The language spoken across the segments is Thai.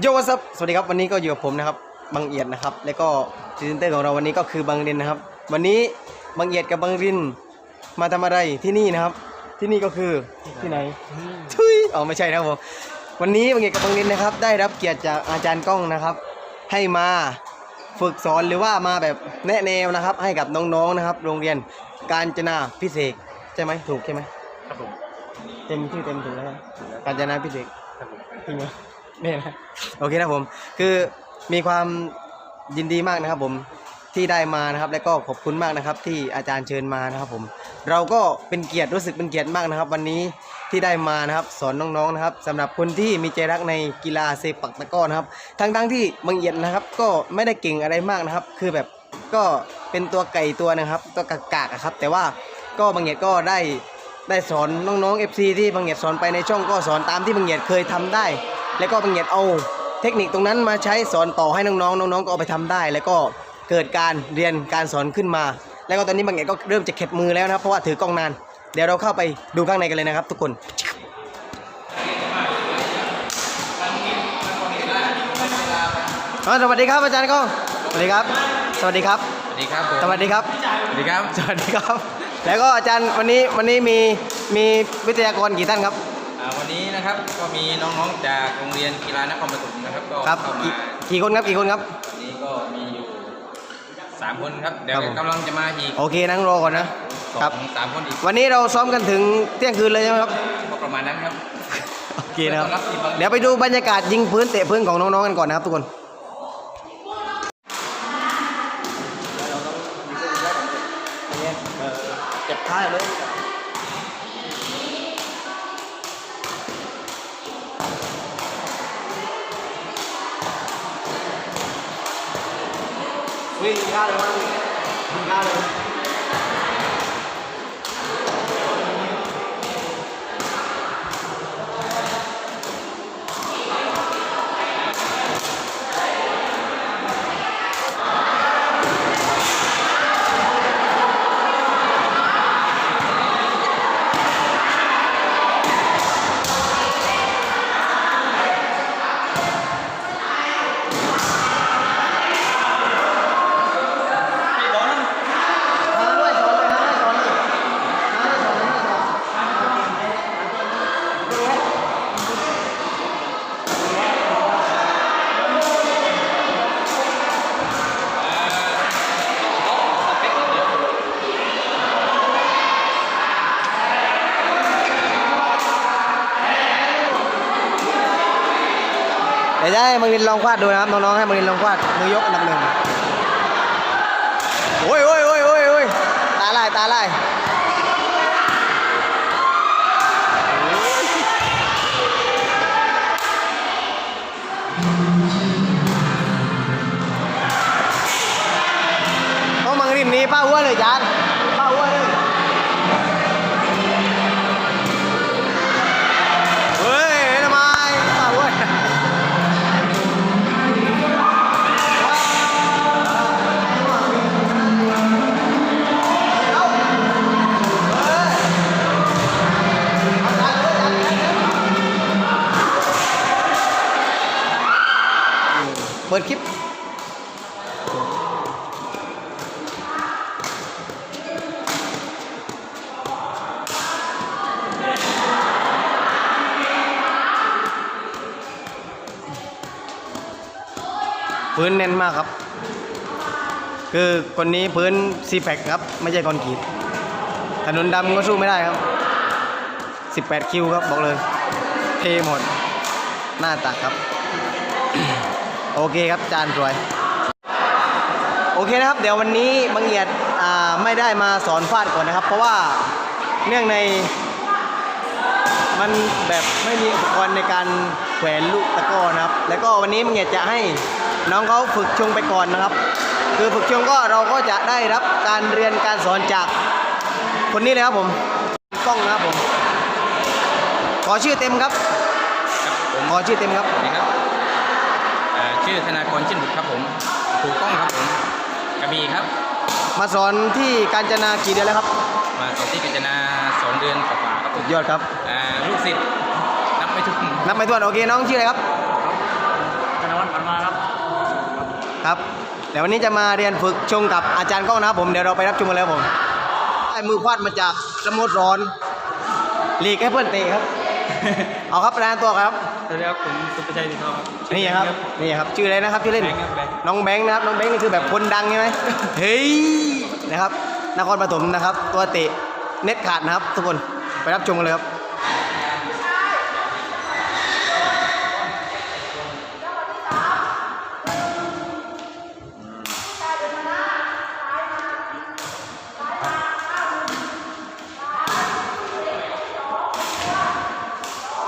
โยวัสสวัสดีครับวันนี้ก็อยู่กับผมนะครับบังเอียดนะครับ แล้วก็พรีเซนเตอร์ของเราวันนี้ก็คือบังรินนะครับ วันนี้บังเอียดกับบังรินมาทำอะไรที่นี่นะครับ ที่นี่ก็คือที่ไหนทุยอ๋อไม่ใช่นะครับผมวันนี้บังเอียดกับบังรินนะครับ ได้รับเกียรติจากอาจารย์ก้องนะครับ ให้มาฝึกสอนหรือว่ามาแบบแนะแนวนะครับ ให้กับน้องๆนะครับ โรงเรียนการจนาพิเศษกใช่ไหมถูกใช่ไหมครับผมเต็มชื่อเต็มถูกแล้วครับการจนาพิเศษกครับผมจริงเหร นี่นะโอเคนะครับผม คือมีความยินดีมากนะครับผมที่ได้มานะครับ และก็ขอบคุณมากนะครับ ที่อาจารย์เชิญมานะครับผม เราก็เป็นเกียรติรู้สึกเป็นเกียรติมากนะครับ วันนี้ที่ได้มานะครับ สอนน้องๆนะครับสำหรับคนที่มีใจรักในกีฬาเซปักตะก้อนะครับทั้งๆที่บางเอียดนะครับ ก็ไม่ได้เก่งอะไรมากนะครับ คือแบบก็เป็นตัวไก่ตัวนะครับ ตัวกากๆอะครับ แต่ว่าก็บางเอียดก็ได้ได้สอนน้องๆ FC ที่บางเหยียดสอนไปในช่องก็สอนตามที่บางเหยียดเคยทำได้ แล้วก็บางเหยียดเอาเทคนิคตรงนั้นมาใช้สอนต่อให้น้องๆน้องๆก็เอาไปทำได้ แล้วก็เกิดการเรียนการสอนขึ้นมา แล้วก็ตอนนี้บางเหยียดก็เริ่มจะเข็ดมือแล้วนะครับเพราะว่าถือกล้องนาน เดี๋ยวเราเข้าไปดูข้างในกันเลยนะครับ ทุกคนอ๋อสวัสดีครับอาจารย์ก้องสวัสดีครับ สวัสดีครับ สวัสดีครับผมสวัสดีครับ สวัสดีครับ สวัสดีครับ แล้วก็อาจารย์วันนี้วันนี้มีมีวิทยากรกี่ท่านครับอ่าวั นนี้นะครับก็มีน้องๆจากโรงเรียนกีฬานครปฐมนะครับก็ครับเข้ามากี่กี่คนครับกี่คนครับ วันนี้ก็มีอยู่สามคนครับเดี๋ยวครับผม กำลังจะมาอีกโอเคนั่งรอก่อนนะสอครับงสามคนอีกวันนี้เราซ้อมกันถึงเที่ยงคืนเลยใช่ไหมครับก็ประมาณนั้นครับ โอเคนะครับเพื่อต้อนรับทีมบางเดี๋ยวไปดูบรรยากาศยิงพื้นเตะพื้นของน้องๆกันก่อนนะครับทุกคนเจ็บท้ายเลย วิ่งก้าวเลย ให้มารินลองควาดดูนะครับน้องๆให้มารินลองควาดมือยกอันดับหนึ่งโอ้ยโอ้ยโอ้ยโอ้ยตาลายตาลายากครับ คือคนนี้พื้นซีแพคครับ ไม่ใช่คอนกรีตถนนดำก็สู้ไม่ได้ครับ 18 คิวครับบอกเลย เทหมด หน้าตักครับ โอเคครับจานสวย โอเคนะครับ เดี๋ยววันนี้บังเอียดอ่าไม่ได้มาสอนฟาดก่อนนะครับ เพราะว่าเนื่องในมันแบบไม่มีอุปกรณ์ในการแขวนลูกตะก้อนะครับ แล้วก็วันนี้บังเอียดจะให้ น้องเขาฝึกชงไปก่อนนะครับ คือฝึกชงก็เราก็จะได้รับการเรียนการสอนจากคนนี้เลยครับผมกล้องนะครับผม ขอชื่อเต็มครับครับผมขอชื่อเต็มครับสวัสดีครับเอ่อชื่อธนากรชินบุตรครับผมถูกต้องครับผมกระบี่ครับ มาสอนที่กาญจนากี่เดือนแล้วครับ มาสอนที่กาญจนาสองเดือนกว่าๆครับผมยอดครับอ่าลูกศิษย์นับไม่ถึงนับไม่ถ้วนโอเคน้องชื่ออะไรครับครับ เดี๋ยววันนี้จะมาเรียนฝึกชงกับอาจารย์ก้องนะครับผมเดี๋ยวเราไปรับชมกันเลยครับผมไอ้มือควาดมาจากสมุทรร้อนหลีกให้เพื่อนเตะครับ เอาครับรายงานตัวครับสวัสดีครับผมสุภชัยสิทธิ์ทองครับนี่ครับนี่ครับชื่ออะไรนะครับชื่อเล่นแบงค์ครับแบงค์น้องแบงค์นะครับน้องแบงค์นี่คือแบบคนดังใช่ไหมเฮ้ยนะครับนครปฐมนะครับ ตัวเตะเน็ตขาดนะครับ ทุกคนไปรับชมกันเลยครับ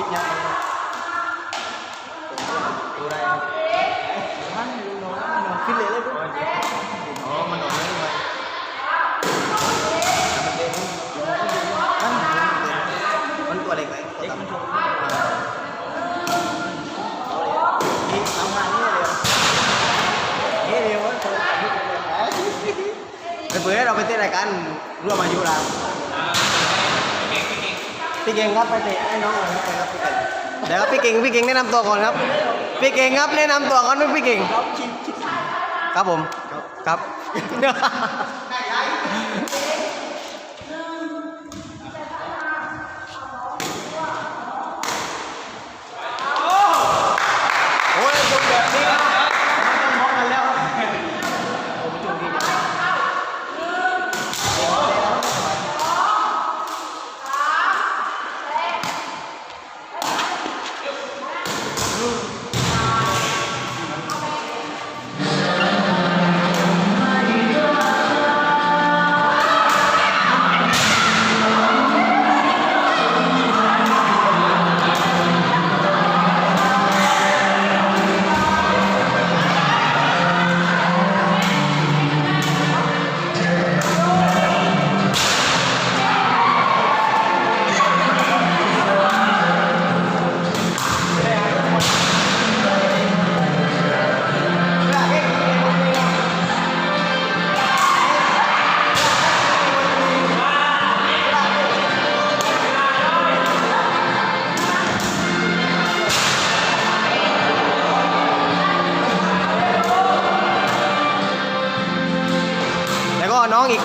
ปิดยังไงดูได้ครับมันนอนมันนอนขึ้นเลยเลยปุ๊บอ๋อ มันนอนเลยมันมันตัวเล็กไหมเล็กมันชงนี่ทำงานนี่เลยนี่เดียวมันชงจะเปิดให้เราไปเต้นรายการ ร่วมอายุเราพี่เก่งครับไปเตะให้น้องหน่อยครับไปครับพี่เก่งเดี๋ยวครับพี่เก่งพี่เก่งแนะนำตัวก่อนครับพี่เก่งครับแนะนำตัวก่อนนะพี่เก่งครับผมครับ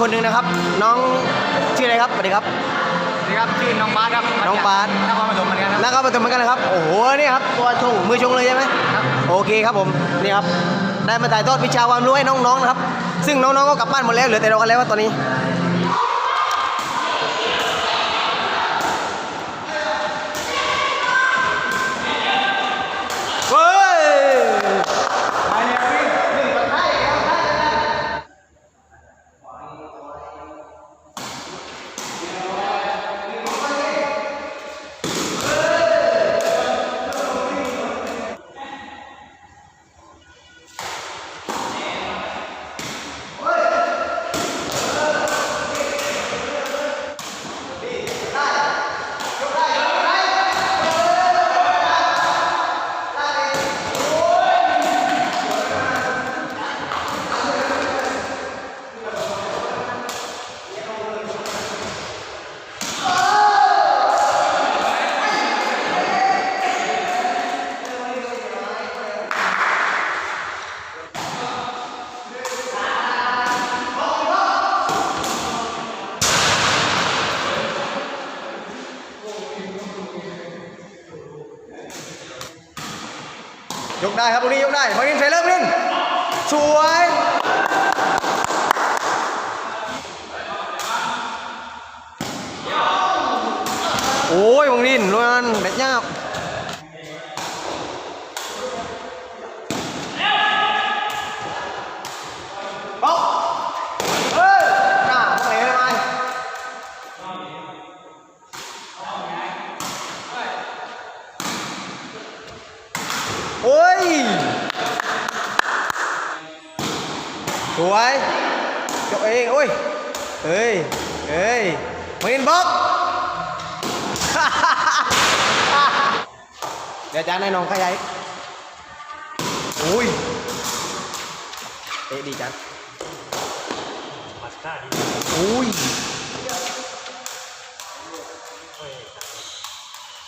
ก็น้องอีกคนนึงนะครับ น้องชื่ออะไรครับสวัสดีครับนี่ครับชื่อน้องบาสครับน้องบาสนครปฐมเหมือนกันครับนักครับประตูเหมือนกันนะครับ โอ้โหนี่ครับตัวชงมือชงเลยใช่ไหมครับโอเคครับผมนี่ครับได้มาถ่ายทอดวิชาความรู้ให้น้องๆนะครับ ซึ่งน้องๆก็กลับบ้านหมดแล้วเหลือแต่เรากันแล้วว่าตอนนี้ ยกได้ครับตรงนี้ยกได้พอนินเทรเลอร์นินสวยโอ้ยวังนินล้วนเด็ดยากบ๊อกเฮ้ยหน้าพวกไหนทำไม โอ้ย สวยจบเองโอ้ย เฮ้ย เฮ้ยมองนินบ๊อก เดี๋ยวอาจารย์ให้น้องขยายอุ้ยเตะดีจังอุ้ย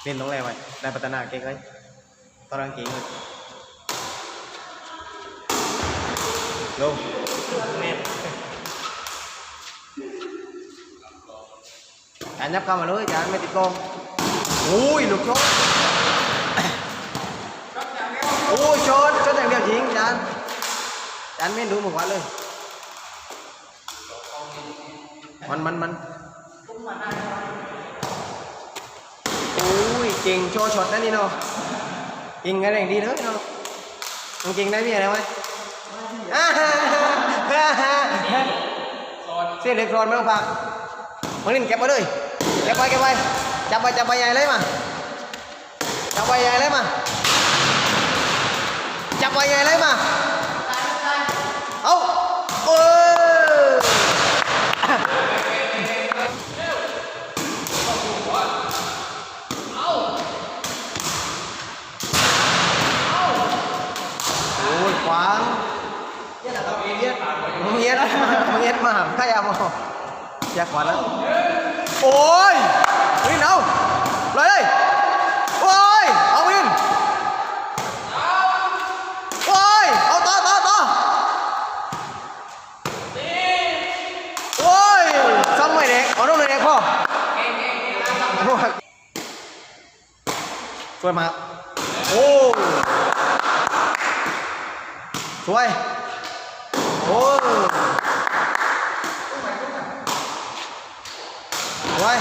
เล่นตรงแรกไว้ได้พัฒนาเก่งเลย ตอนรังเก่งเลยลงจานยับเข้ามาเลยจานไม่ติดกองอุ้ยลูกโชดโอ้ ยโชดโชดอย่างเดียวจริงจานจานไม่ดูหมดวันเลยมันมันมันโอ้ยเก่งโชว์ช็อตนั่นนี่เนาะเก่งอะไรอย่างดีเลยเนาะมึงเก่งได้มีอะไรไหมอ่าฮ่าฮ่าฮ่าฮ่าเส้นเล็กโครนไม่ต้องพักมึงนี่เก็บมาเลยเก็บไปเก็บไปจับไปจับไปใหญ่เลยมาจับไปใหญ่เลยมาจับไปใหญ่เลยมาเอาเออ โอ้ยขวางเย็ดอะไรเย็ดมึงเย็ดมึงเย็ดมาข้ายามออยากขวานแล้ว โอ้ยวินเอาเลยเลยโอ้ย เอาวินโอ้ย เอาต่อต่อต่อโอ้ยซ้ำไม่เด็กเอาน้องเลยเด็กพ่อโอ้ยส วยมา โอ้สวย โอ้สวย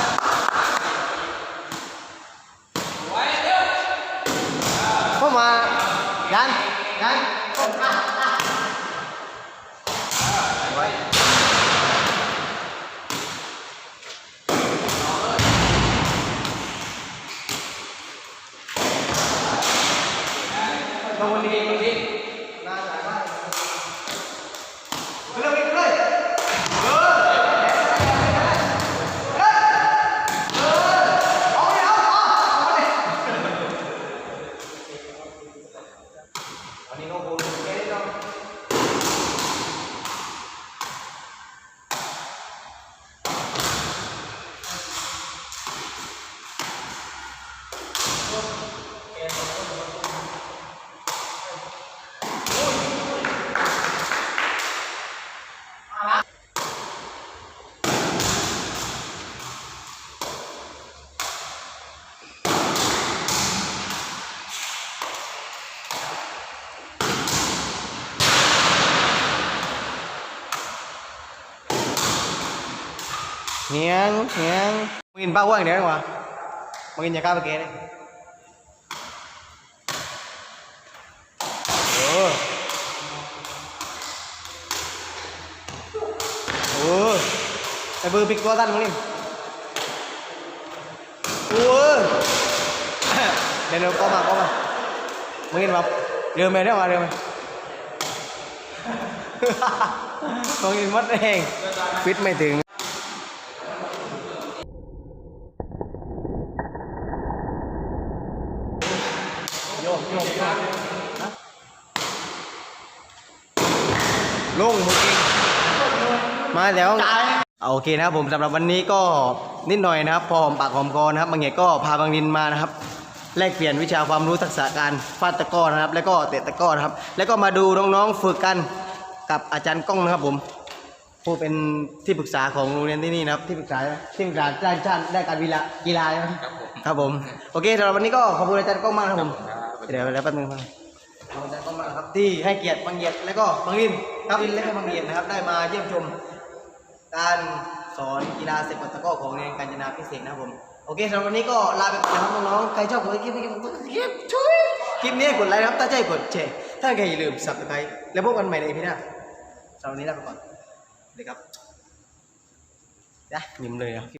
เข้ามายันยันเข้ามาสวยตรงนี้ตรงนี้ ไปเลยไปเลยเออเฮ้ยเออเอาไปเอาเอาเอาไปวันนี้น้องบูนเอ๊ะน้อง เฮียงเฮียงมึงกินป้าอ้วนอย่างเดียวดีกว่ามึงกินยาฆ่าไปเกเลยเออเออไอ้เบอร์ปิกตัวตั้นมึงนี่เออเดี๋ยวเดี๋ยวก็มาก็มามึงกินแบบเรือไหมเดี๋ยวมาเรือไหม มึงกินมดเองฟิตไม่ถึง โยกโยกโยก ลงเมื่อกี้มาแล้วเอาโอเคนะครับผมสำหรับวันนี้ก็นิดหน่อยนะครับพอหอมปากหอมคอนะครับบางเหตก็พาบางดินมานะครับแลกเปลี่ยนวิชาความรู้ทักษะการฟาดตะก้อนะครับ แล้วก็เตะตะก้อนะครับ แล้วก็มาดูน้องๆฝึกกันกับอาจารย์ก้องนะครับผมผู้เป็นที่ปรึกษาของโรงเรียนที่นี่นะครับ ที่ปรึกษาที่ปรึกษาด้านชาติด้านการกีฬากีฬาครับผมครับผมโอเคสำหรับวันนี้ก็ขอบคุณอาจารย์ก้องมากครับผมเดี๋ยวแล้วแป๊บนึงครับขอบคุณอาจารย์ก้องมากครับที่ให้เกียรติบางเกียรติแล้วก็บางริน ครับรินและก็บางเดียร์นะครับ ได้มาเยี่ยมชมการสอนกีฬาเซปัตะก้อของโรงเรียนการจนาพิเศษนะครับผมโอเคสำหรับวันนี้ก็ลาไปก่อนนะครับน้องๆใครชอบกดคลิปนี้คลิปช่วยคลิปนี้กดไลค์นะครับถ้าใจกดแชร์ถ้าใครอย่าลืม s u b s c r i b แล้วพบกันใหม่ในอีพีหน้าสำหรับวันนี้ลาไปก่อนสวัสดีครับจ้ะยิ้มเลยอะ